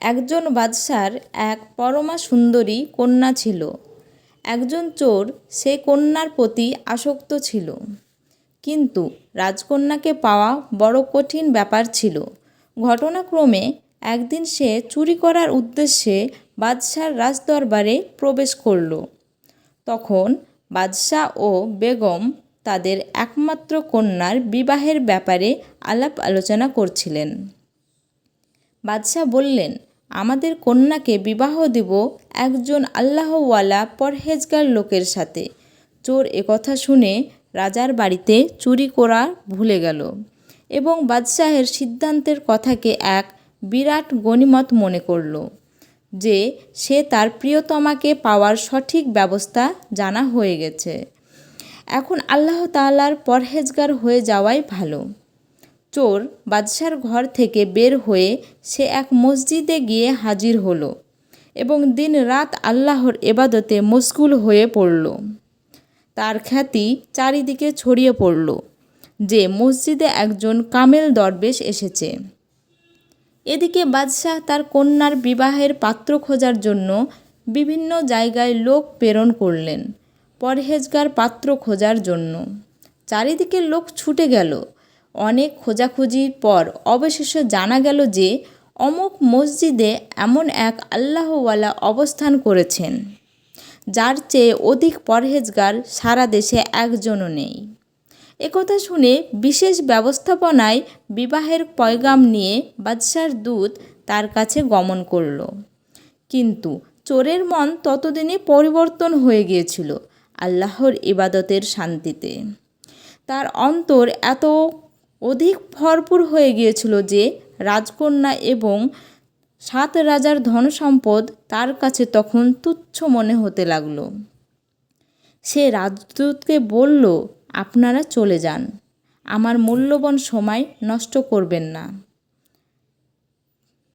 একজন বাদশার এক পরমা সুন্দরী কন্যা ছিল। একজন চোর সে কন্যার প্রতি আসক্ত ছিল। কিন্তু রাজকন্যাকে পাওয়া বড় কঠিন ব্যাপার ছিল। ঘটনাক্রমে একদিন সে চুরি করার উদ্দেশ্যে বাদশার রাজদরবারে প্রবেশ করল। তখন বাদশাহ ও বেগম তাদের একমাত্র কন্যার বিবাহের ব্যাপারে আলাপ আলোচনা করছিলেন। বাদশাহ বললেন আমাদের কন্যাকে বিবাহ দিব একজন আল্লাহওয়ালা পরহেজগার লোকের সাথে। চোর একথা শুনে রাজার বাড়িতে চুরি করা ভুলে গেল এবং বাদশাহের সিদ্ধান্তের কথাকে এক বিরাট গণিমত মনে করল যে সে তার প্রিয়তমাকে পাওয়ার সঠিক ব্যবস্থা জানা হয়ে গেছে। এখন আল্লাহ তাআলার পরহেজগার হয়ে যাওয়াই ভালো। চোর বাদশার ঘর থেকে বের হয়ে সে এক মসজিদে গিয়ে হাজির হলো এবং দিন রাত আল্লাহর এবাদতে মশগুল হয়ে পড়ল। তার খ্যাতি চারিদিকে ছড়িয়ে পড়ল যে মসজিদে একজন কামেল দরবেশ এসেছে। এদিকে বাদশাহ তার কন্যার বিবাহের পাত্র খোঁজার জন্য বিভিন্ন জায়গায় লোক প্রেরণ করলেন, পরহেজগার পাত্র খোঁজার জন্য। চারিদিকে লোক ছুটে গেল অনেক খোঁজাখুঁজির পর অবশেষে জানা গেল যে অমুক মসজিদে এমন এক আল্লাহওয়ালা অবস্থান করেছেন, যার চেয়ে অধিক পরহেজগার সারা দেশে একজনও নেই। একথা শুনে বিশেষ ব্যবস্থাপনায় বিবাহের পয়গাম নিয়ে বাদশার দূত তার কাছে গমন করল। কিন্তু চোরের মন ততদিনে পরিবর্তন হয়ে গিয়েছিল আল্লাহর ইবাদতের শান্তিতে। তার অন্তর এত অধিক ভরপুর হয়ে গিয়েছিল যে রাজকন্যা এবং সাত রাজার ধন সম্পদ তার কাছে তখন তুচ্ছ মনে হতে লাগল। সে রাজদূতকে বলল, আপনারা চলে যান। আমার মূল্যবান সময় নষ্ট করবেন না।